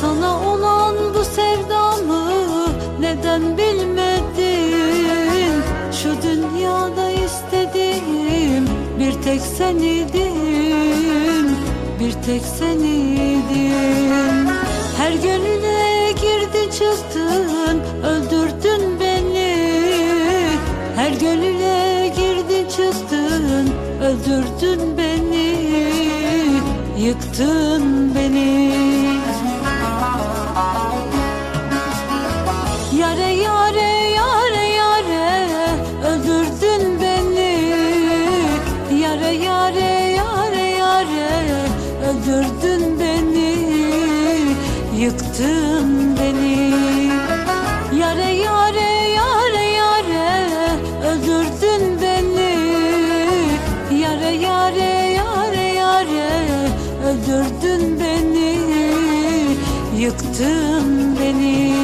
Sana olan bu sevdamı neden bilmedin? Şu dünyada istediğim bir tek seniydin Bir tek seniydin Her gönüle girdin çıktın öldürdün beni. Her gönüle girdin çıktın öldürdün beni. Yıktın beni Yare yare yare yare öldürdün beni. Yare yare yare yare öldürdün beni. Yıktın beni. Yare yare yare yare öldürdün beni. Yare yare yare yare öldürdün beni. Yıktın beni